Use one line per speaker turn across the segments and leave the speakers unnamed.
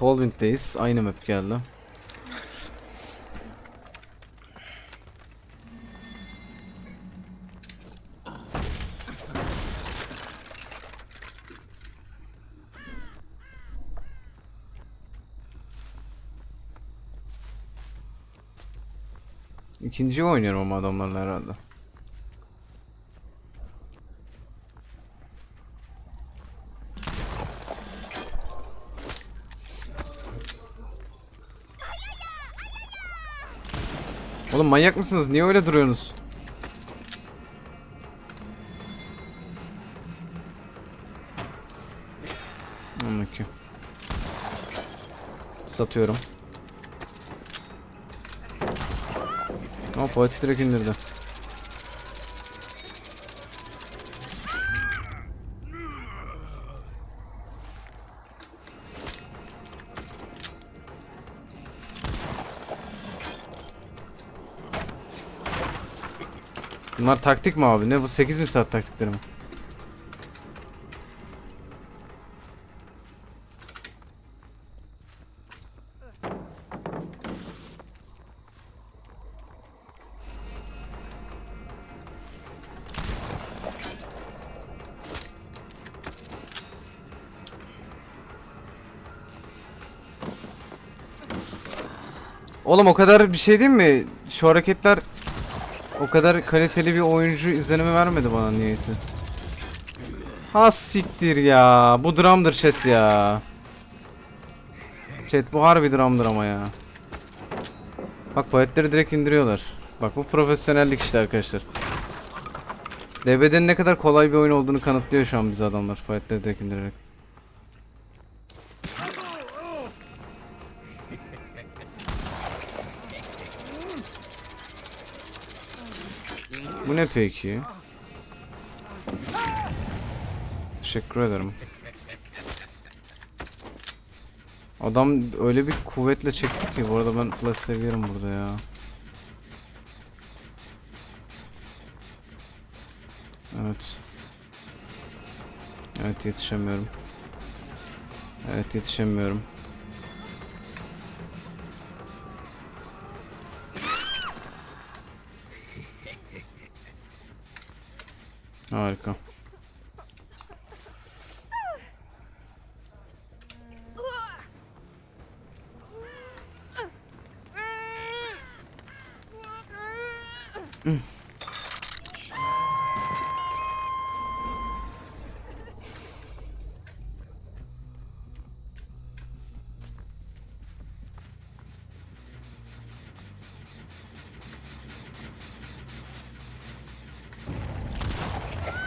Colwind'deyiz. Aynı map geldi. İkinciyi oynuyorum ama adamlarla herhalde. Oğlum manyak mısınız? Niye öyle duruyorsunuz? Anladım. Satıyorum. Ama poet direkt indirdi. Bunlar taktik mi abi? Ne bu 8 mi saat taktikleri mi? Oğlum o kadar bir şey değil mi? Şu hareketler o kadar kaliteli bir oyuncu izlenimi vermedi bana niyeyse. Ha siktir ya. Bu dramdır chat ya. Chat bu harbi dramdır ama ya. Bak paletleri direkt indiriyorlar. Bak bu profesyonellik işte arkadaşlar. DBD'nin ne kadar kolay bir oyun olduğunu kanıtlıyor şu an bize adamlar paletleri direkt indirerek. Bu ne peki? Teşekkür ederim. Adam öyle bir kuvvetle çekti ki bu arada ben flash seviyorum burada ya. Evet. Evet yetişemiyorum. Evet yetişemiyorum. Harika.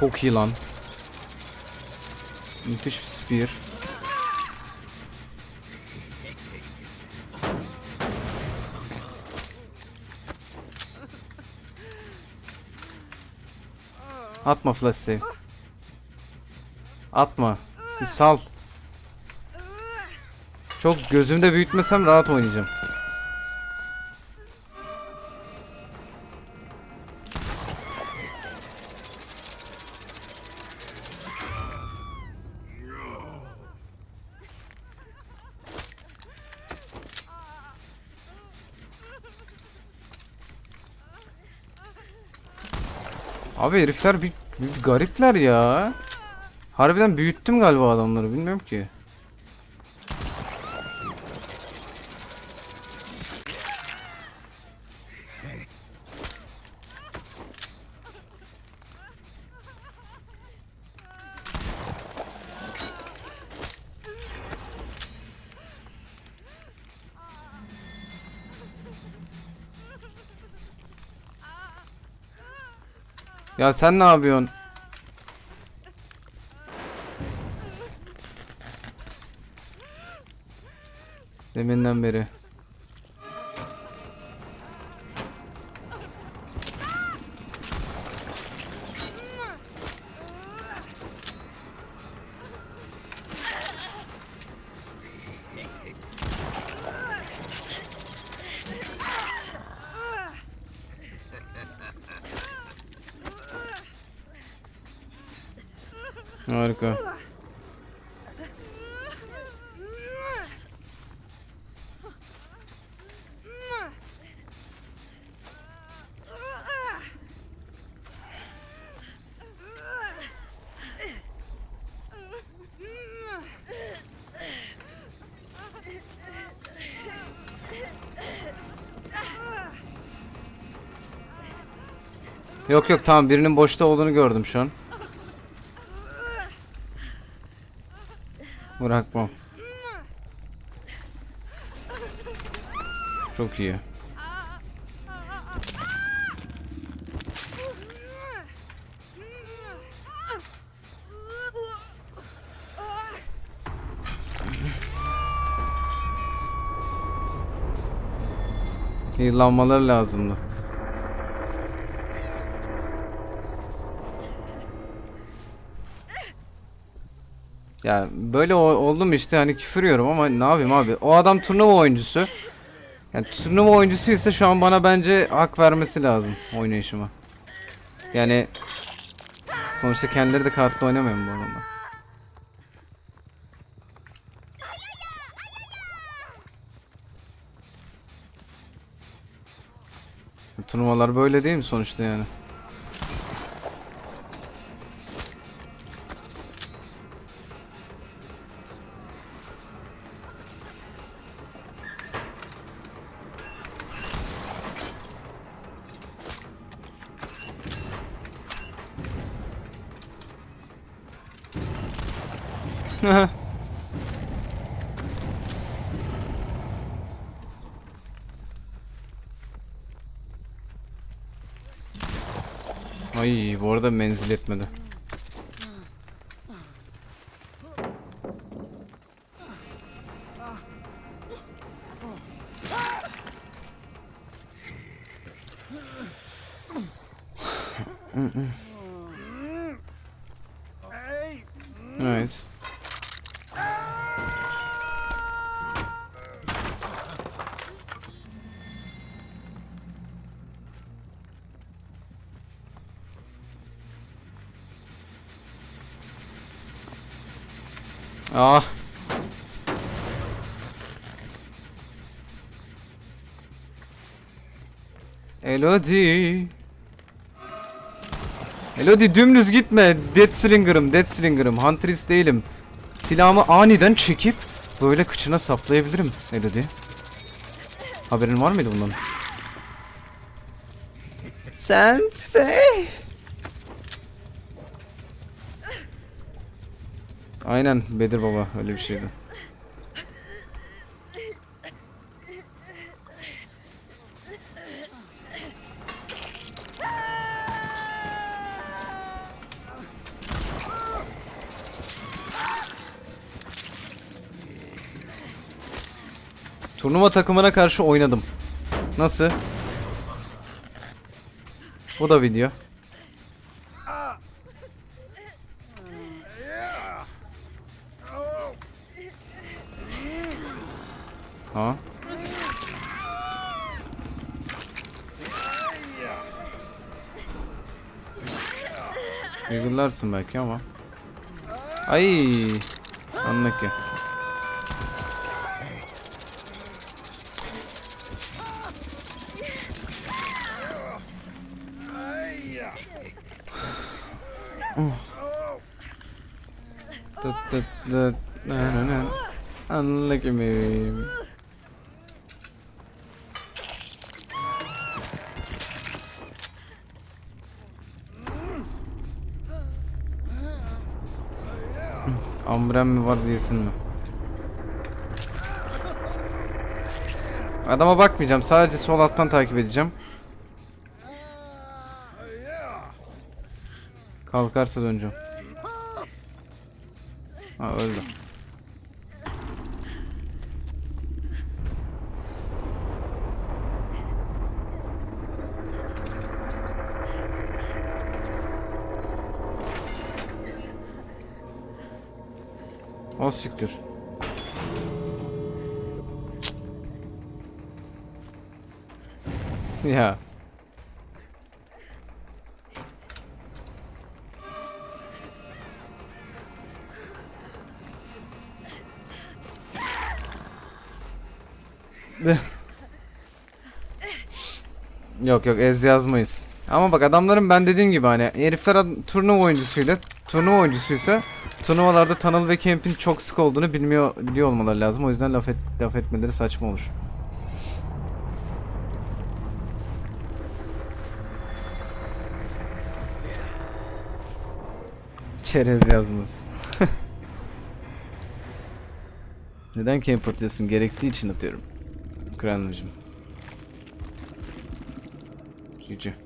Çok iyi lan. Müthiş bir spear. Atma flash save. Atma. Bir sal. Çok gözümde büyütmesem rahat oynayacağım. Abi herifler bir, bir garipler ya. Harbiden büyüttüm galiba adamları bilmiyorum ki. Ya sen ne yapıyorsun? Deminden beri. Harika. Yok yok tamam birinin boşta olduğunu gördüm şu an. Bırakmam. Çok iyi. Yıllanmaları lazımdı. Ya böyle oldum işte hani küfür yiyorum ama ne yapayım abi. O adam turnuva oyuncusu. Yani turnuva oyuncusuysa şu an bana bence hak vermesi lazım oynayışıma. Yani sonuçta kendileri de kartla oynamıyor bu adamlar? Turnuvalar böyle değil mi sonuçta yani? Ay bu arada menzil etmedi. Evet. Ah. Elodie. Elodie dümdüz gitme. Dead Slinger'ım, Dead Slinger'ım. Huntress değilim. Silahımı aniden çekip böyle kıçına saplayabilirim Elodie. Haberin var mıydı bundan? Sensei. Aynen Bedir Baba öyle bir şeydi. Turnuva takımına karşı oynadım. Nasıl? Bu da video. Uygularsın belki ama. Ay, anlık ya. Tıt tıt tıt. Na na na. Ambrem mi var diyesin mi? Adama bakmayacağım. Sadece sol alttan takip edeceğim. Kalkarsa döneceğim. Ha öldü. O siktir. Ya. Yok yok ez yazmayız. Ama bak adamların ben dediğim gibi hani herifler turnuva oyuncusuyla turnuva oyuncusuysa turnuvalarda tunnel ve camp'in çok sık olduğunu bilmiyor biliyor olmaları lazım. O yüzden laf, et, laf etmeleri saçma olur. Çerez yazmaz. Neden camp atıyorsun? Gerektiği için atıyorum. Kranlıcım. Cici.